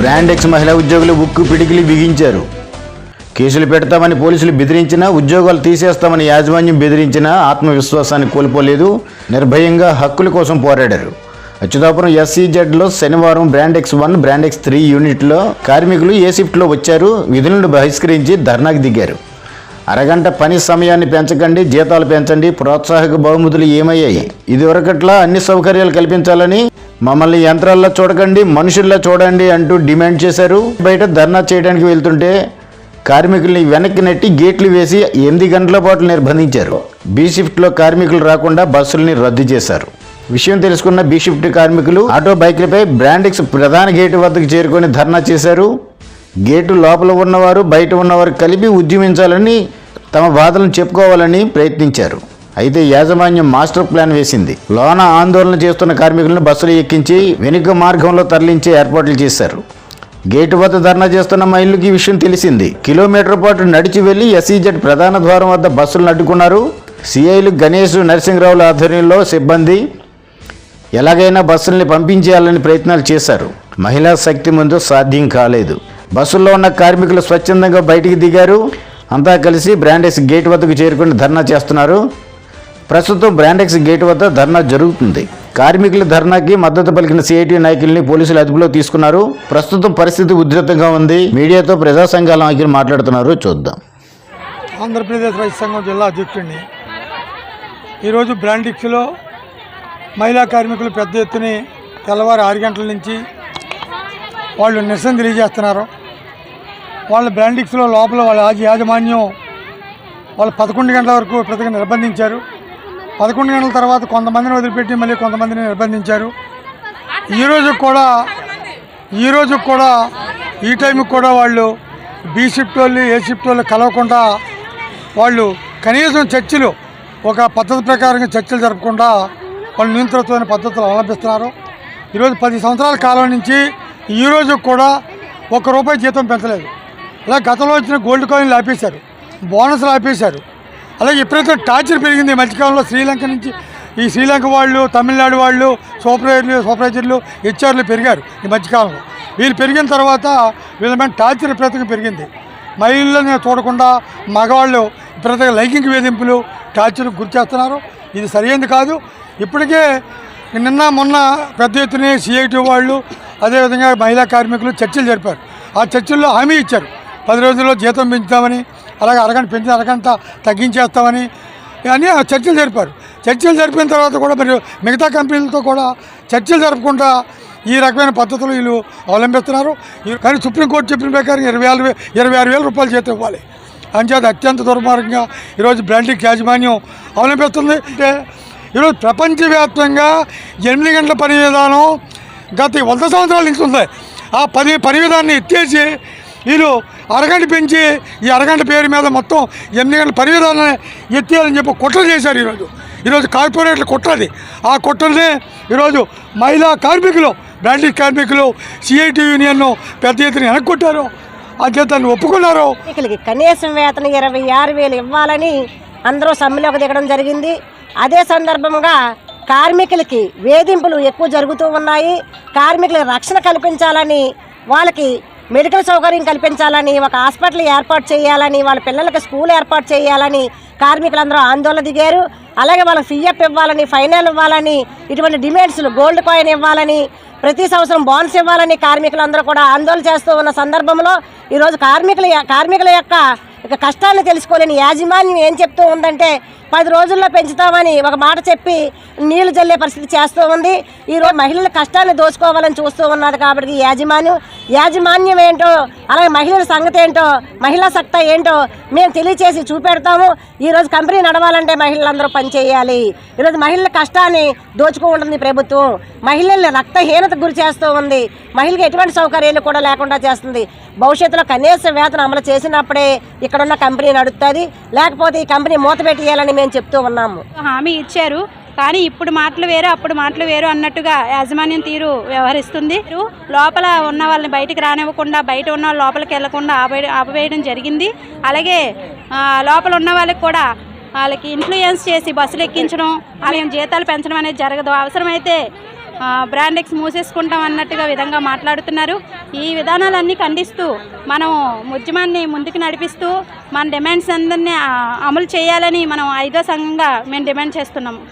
Brand X మహిళా ఉద్యోగులు ఉక్కు పిడికిలి బిగించారు. కేసులు పెడతామని పోలీసులు బెదిరించినా ఉద్యోగాలు తీసేస్తామని యాజమాన్యం బెదిరించినా ఆత్మవిశ్వాసాన్ని కోల్పోలేదు నిర్భయంగా హక్కుల కోసం పోరాడారు. అచ్యుతాపురం ఎస్సీజెడ్లో శనివారం brand X one brand X three యూనిట్లో కార్మికులు ఏ షిఫ్ట్లో వచ్చారు విధులను బహిష్కరించి ధర్నాకు దిగారు. అరగంట పని సమయాన్ని పెంచకండి జీతాలు పెంచండి ప్రోత్సాహక బహుమతులు ఏమయ్యాయి? ఇదివరకట్లా అన్ని సౌకర్యాలు కల్పించాలని మమ్మల్ని యంత్రాల్లో చూడకండి మనుషుల్లా చూడండి అంటూ డిమాండ్ చేశారు. బయట ధర్నా చేయడానికి వెళ్తుంటే కార్మికుల్ని వెనక్కి నెట్టి గేట్లు వేసి ఎనిమిది గంటల పాటు నిర్బంధించారు. బి షిఫ్ట్లో కార్మికులు రాకుండా బస్సుల్ని రద్దు చేశారు. విషయం తెలుసుకున్న బి షిఫ్ట్ కార్మికులు ఆటో బైక్లపై బ్రాండిక్స్ ప్రధాన గేటు వద్దకు చేరుకొని ధర్నా చేశారు. గేటు లోపల ఉన్నవారు బయట ఉన్నవారు కలిపి ఉద్యమించాలని తమ బాధలను చెప్పుకోవాలని ప్రయత్నించారు. అయితే యాజమాన్యం మాస్టర్ ప్లాన్ వేసింది. లోన ఆందోళన చేస్తున్న కార్మికులను బస్సులు ఎక్కించి వెనుక మార్గంలో తరలించే ఏర్పాట్లు చేశారు. గేటు వద్ద ధర్నా చేస్తున్న మహిళలకు ఈ విషయం తెలిసింది. కిలోమీటర్ పాటు నడిచి వెళ్ళి ఎస్ఈజెడ్ ప్రధాన ద్వారం వద్ద బస్సులను అడ్డుకున్నారు సిఐలు గణేష్ నరసింహరావుల ఆధ్వర్యంలో సిబ్బంది ఎలాగైనా బస్సుల్ని పంపించేయాలని ప్రయత్నాలు చేశారు. మహిళా శక్తి ముందు సాధ్యం కాలేదు. బస్సుల్లో ఉన్న కార్మికులు స్వచ్ఛందంగా బయటికి దిగారు. అంతా కలిసి బ్రాండెక్స్ గేట్ వద్దకు చేరుకుని ధర్నా చేస్తున్నారు. ప్రస్తుతం బ్రాండెక్స్ గేట్ వద్ద ధర్నా జరుగుతుంది. కార్మికుల ధర్నాకి మద్దతు పలికిన సిఐటి నాయకుల్ని పోలీసులు అదుపులో తీసుకున్నారు. ప్రస్తుతం పరిస్థితి ఉధృతంగా ఉంది. మీడియాతో ప్రజా సంఘాల నాయకులు మాట్లాడుతున్నారు. చూద్దాం. ఆంధ్రప్రదేశ్ రైతు సంఘం జిల్లా అధ్యక్షుడిని. ఈరోజు బ్రాండిక్స్లో మహిళా కార్మికులు పెద్ద ఎత్తుని తెల్లవారు ఆరు గంటల నుంచి వాళ్ళు నిరసన తెలియజేస్తున్నారు. వాళ్ళ బ్రాండిక్స్లో లోపల వాళ్ళ యాజమాన్యం వాళ్ళు పదకొండు గంటల వరకు ప్రతిగా నిర్బంధించారు. పదకొండు గంటల తర్వాత కొంతమందిని వదిలిపెట్టి మళ్ళీ కొంతమందిని నిర్బంధించారు. ఈరోజు కూడా ఈరోజు కూడా ఈ టైంకి కూడా వాళ్ళు బి షిఫ్ట్ వాళ్ళు ఏ షిఫ్ట్ వాళ్ళు కలవకుండా వాళ్ళు కనీసం చర్చలు ఒక పద్ధతి ప్రకారంగా చర్చలు జరపకుండా వాళ్ళు నియంత్రితమైన పద్ధతులు అవలంబిస్తున్నారు. ఈరోజు పది సంవత్సరాల కాలం నుంచి ఈ కూడా ఒక్క రూపాయి జీతం పెంచలేదు. అలా గతంలో వచ్చిన గోల్డ్ కాయిన్లు ఆపేశారు బోనస్లు ఆపేశారు అలాగే ఎప్పుడైతే టార్చర్ పెరిగింది ఈ మధ్యకాలంలో శ్రీలంక నుంచి ఈ శ్రీలంక వాళ్ళు తమిళనాడు వాళ్ళు సూపర్వైజర్లు సూపర్వైజర్లు హెచ్ఆర్లు పెరిగారు ఈ మధ్యకాలంలో. వీళ్ళు పెరిగిన తర్వాత వీళ్ళ మీద టార్చర్ విపరీతంగా పెరిగింది. మహిళలను చూడకుండా మగవాళ్ళు విపరీతంగా లైంగిక వేధింపులు టార్చర్ గురి చేస్తున్నారు. ఇది సరైనది కాదు. ఇప్పటికే నిన్న మొన్న పెద్ద ఎత్తున సిఐటి వాళ్ళు అదేవిధంగా మహిళా కార్మికులు చర్చలు జరిపారు. ఆ చర్చల్లో హామీ ఇచ్చారు. పది రోజుల్లో జీతం పెంచుతామని అలాగే అరగంట పెంచిన అరగంట తగ్గించేస్తామని అని ఆ చర్చలు జరిపారు. చర్చలు జరిపిన తర్వాత కూడా మరి మిగతా కంపెనీలతో కూడా చర్చలు జరపకుండా ఈ రకమైన పద్ధతులు వీళ్ళు అవలంబిస్తున్నారు. కానీ సుప్రీంకోర్టు చెప్పిన ప్రకారం ఇరవై ఆరు ఇరవై ఆరు వేల రూపాయలు చేతి ఇవ్వాలి. అంచేత అత్యంత దుర్మార్గంగా ఈరోజు బ్రాండింగ్ యాజమాన్యం అవలంబిస్తుంది. అంటే ఈరోజు ప్రపంచవ్యాప్తంగా ఎనిమిది గంటల పని విధానం గత వంద సంవత్సరాల నుంచి ఉంది. ఆ పని పని విధానాన్ని ఎత్తేసి వీళ్ళు అరగంట పెంచి ఈ అరగంట పేరు మీద మొత్తం ఎనిమిది గంటల పరివేదాలను విధానాన్ని ఎత్తేయాలని చెప్పి కుట్ర చేశారు ఈరోజు. ఈరోజు కార్పొరేట్లు కుట్రది. ఆ కుట్రనే ఈరోజు మహిళా కార్మికులు బ్రాండింగ్ కార్మికులు సిఐటి యూనియన్ను పెద్ద ఎత్తున వెనక్కొట్టారు. అధ్యతను ఒప్పుకున్నారు. కనీసం వేతన ఇరవై ఆరు వేలు ఇవ్వాలని అందరూ సమ్మెలోకి దిగడం జరిగింది. అదే సందర్భంగా కార్మికులకి వేధింపులు ఎక్కువ జరుగుతూ ఉన్నాయి. కార్మికులకు రక్షణ కల్పించాలని వాళ్ళకి మెడికల్ సౌకర్యం కల్పించాలని ఒక హాస్పిటల్ ఏర్పాటు చేయాలని వాళ్ళ పిల్లలకి స్కూల్ ఏర్పాటు చేయాలని కార్మికులందరూ ఆందోళన దిగారు. అలాగే వాళ్ళకి ఫిఎఫ్ ఇవ్వాలని ఫైనల్ ఇవ్వాలని ఇటువంటి డిమాండ్స్లు గోల్డ్ కాయిన్ ఇవ్వాలని ప్రతి సంవత్సరం బోనస్ ఇవ్వాలని కార్మికులందరూ కూడా ఆందోళన చేస్తూ ఉన్న సందర్భంలో ఈరోజు కార్మికుల కార్మికుల యొక్క ఇక కష్టాన్ని తెలుసుకోలేని యాజమాన్యం ఏం చెప్తూ ఉందంటే పది రోజుల్లో పెంచుతామని ఒక మాట చెప్పి నీళ్ళు జల్లే పరిస్థితి చేస్తూ ఉంది. ఈరోజు మహిళల కష్టాన్ని దోచుకోవాలని చూస్తూ ఉన్నది కాబట్టి యాజమాన్యం. యాజమాన్యం ఏంటో అలాగే మహిళల సంగతి ఏంటో మహిళా సత్తా ఏంటో మేము తెలియచేసి చూపెడతాము. ఈరోజు కంపెనీ నడవాలంటే మహిళలందరూ పనిచేయాలి ఈరోజు మహిళల కష్టాన్ని దోచుకుంటుంది ప్రభుత్వం. మహిళల్ని రక్తహీనతకు గురి చేస్తూ ఉంది. మహిళకి ఎటువంటి సౌకర్యాలు కూడా లేకుండా చేస్తుంది. భవిష్యత్తులో కనీస వేతనం అమలు చేసినప్పుడే ఇక్కడున్న కంపెనీ నడుస్తుంది లేకపోతే ఈ కంపెనీ మూత పెట్టేయాలని మేము చెప్తూ ఉన్నాము. హామీ ఇచ్చారు. కానీ ఇప్పుడు మాటలు వేరు అప్పుడు మాటలు వేరు అన్నట్టుగా యాజమాన్యం తీరు వ్యవహరిస్తుంది. లోపల ఉన్న వాళ్ళని బయటికి రానివ్వకుండా బయట ఉన్న వాళ్ళు లోపలికి వెళ్ళకుండా ఆపే ఆపివేయడం జరిగింది. అలాగే లోపల ఉన్న వాళ్ళకి కూడా వాళ్ళకి ఇన్ఫ్లుయెన్స్ చేసి బస్సులు ఎక్కించడం అలాగే జీతాలు పెంచడం అనేది జరగదు. అవసరమైతే బ్రాండెక్స్ మూసేసుకుంటాం అన్నట్టుగా విధంగా మాట్లాడుతున్నారు. ఈ విధానాలన్నీ ఖండిస్తూ మనం ఉద్యమాన్ని ముందుకు నడిపిస్తూ మన డిమాండ్స్ అందరినీ అమలు చేయాలని మనం ఐదో సంఘంగా మేము డిమాండ్ చేస్తున్నాము.